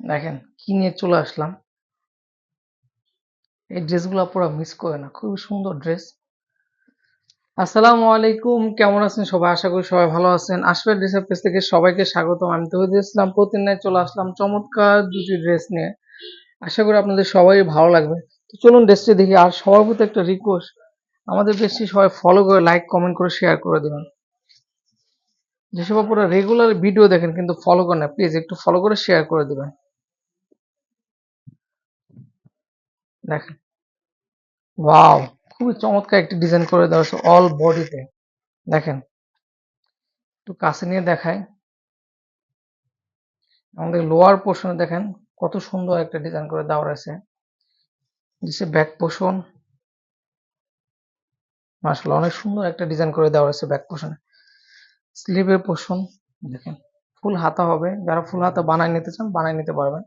দেখেন কি নিয়ে চলে আসলাম। এই ড্রেসগুলো পুরো মিস করে না, খুবই সুন্দর ড্রেস। আসসালামু আলাইকুম, কেমন আছেন সবাই? আশা করি সবাই ভালো আছেন। আসলে ড্রেসের পেজ থেকে সবাইকে স্বাগতম। আমি তহিদ ইসলাম প্রতিদিন চলে আসলাম চমৎকার দুটি ড্রেস নিয়ে। আশা করি আপনাদের সবাই ভালো লাগবে। তো চলুন ড্রেসটি দেখি, আর সবার প্রতি একটা রিকোয়েস্ট আমাদের ড্রেসটি সবাই ফলো করে লাইক কমেন্ট করে শেয়ার করে দেবেন। যেসব আপনারা রেগুলার ভিডিও দেখেন কিন্তু ফলো করেন না প্লিজ একটু ফলো করে শেয়ার করে দেবেন। দেখেন। ওয়াও খুবই চমৎকার একটি ডিজাইন করে দেওয়া হয়েছে অল বডিতে দেখেন, একটু কাছে নিয়ে দেখায় আমাদের লোয়ার পোর্শনে দেখেন, কত সুন্দর একটা ডিজাইন করে দেওয়া রয়েছে। দিচ্ছে ব্যাক পোর্শন মার্শাল অনেক সুন্দর একটা ডিজাইন করে দেওয়া রয়েছে ব্যাক পোর্শনে স্লিভের পোর্শন দেখেন। ফুল হাতা হবে। যারা ফুল হাতা বানায় নিতে চান, বানায় নিতে পারবেন।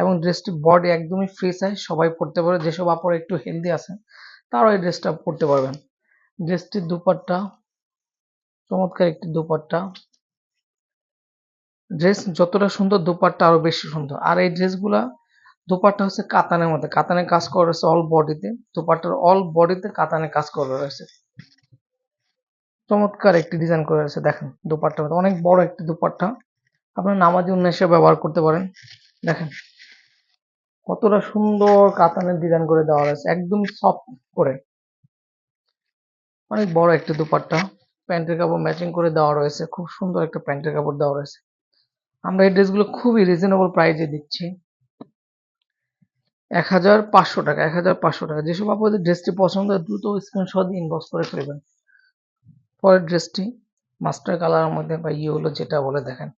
এবং ড্রেসটি বডি একদমই ফ্রি সাইজ সবাই পড়তে পারে। যেসব আপুরা একটু হেলদি আছেন, তারাও এই ড্রেসটা পড়তে পারবেন। ড্রেসটির দুপাট্টা, চমৎকার একটি দুপাট্টা। ড্রেস যতটা সুন্দর, দুপাট্টা আরও বেশি সুন্দর। আর এই ড্রেসগুলা দুপাট্টা হচ্ছে কাতানের মধ্যে। কাতানের কাজ করা রয়েছে অল বডিতে দুপাট্টার অল বডিতে কাতানের কাজ করা রয়েছে চমৎকার একটি ডিজাইন করে রয়েছে দেখেন দুপাট্টার মধ্যে। অনেক বড় একটি দুপাট্টা। আপনার নামাজি উন্মেষে ব্যবহার করতে পারেন। দেখেন, কতটা সুন্দর কাতানের ডিজাইন করে দেওয়া রয়েছে, একদম সফট করে। অনেক বড় একটা দুপাট্টা। প্যান্টের কাপড় ম্যাচিং করে দেওয়া রয়েছে, খুব সুন্দর একটা প্যান্টের কাপড় দেওয়া রয়েছে। আমরা এই ড্রেসগুলো খুবই রিজনেবল প্রাইজে দিচ্ছি। এক হাজার পাঁচশো টাকা এক হাজার পাঁচশো টাকা। যেসব আপনাদের ড্রেসটি পছন্দ হয়, দ্রুত স্ক্রিনশট দিয়ে ইনবক্স করে ফেলবেন। পরের ড্রেসটি মাস্টার কালারের মধ্যে বা ইয়ে হলো যেটা বলে, দেখেন।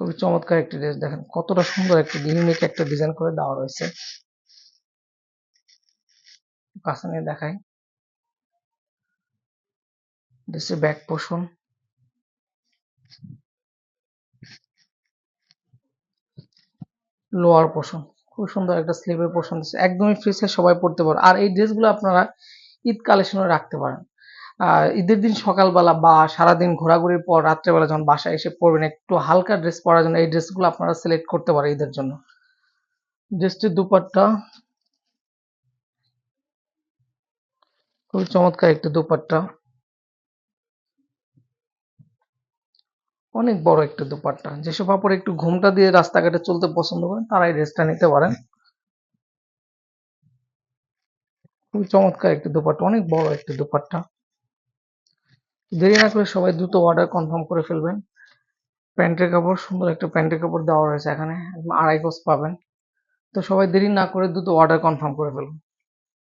খুবই চমৎকার একটি ড্রেস দেখেন কতটা সুন্দর একটি ইউনিক একটা ডিজাইন করে দেওয়া রয়েছে। কাছে দেখাই। ড্রেসের ব্যাক পোষণ লোয়ার পোষণ খুব সুন্দর একটা স্লিভের পোষণ একদমই ফ্রি সাইজ সবাই পড়তে পারে। আর এই ড্রেসগুলো আপনারা ঈদ কালেকশনে রাখতে পারেন। ঈদের দিন সকালবেলা বা সারাদিন ঘোরাঘুরির পর রাত্রেবেলা যখন বাসায় এসে পড়বেন একটু হালকা ড্রেস পরার জন্য এই ড্রেসগুলো আপনারা সিলেক্ট করতে পারেন ঈদের জন্য। ড্রেসটির দুপাট্টা খুবই চমৎকার একটি দুপাট্টা। অনেক বড় একটা দুপাট্টা। যেসব কাপড় একটু ঘুমটা দিয়ে রাস্তাঘাটে চলতে পছন্দ করেন তারা এই ড্রেসটা নিতে পারেন। খুবই চমৎকার একটি দুপাট্টা, অনেক বড় একটি দুপাট্টা। দেরি না করে সবাই দ্রুত অর্ডার কনফার্ম করে ফেলবেন। প্যান্টের কাপড়, সুন্দর একটা প্যান্টের কাপড় দেওয়া রয়েছে এখানে, আড়াই গজ পাবেন। তো সবাই দেরি না করে দ্রুত অর্ডার কনফার্ম করে ফেলুন।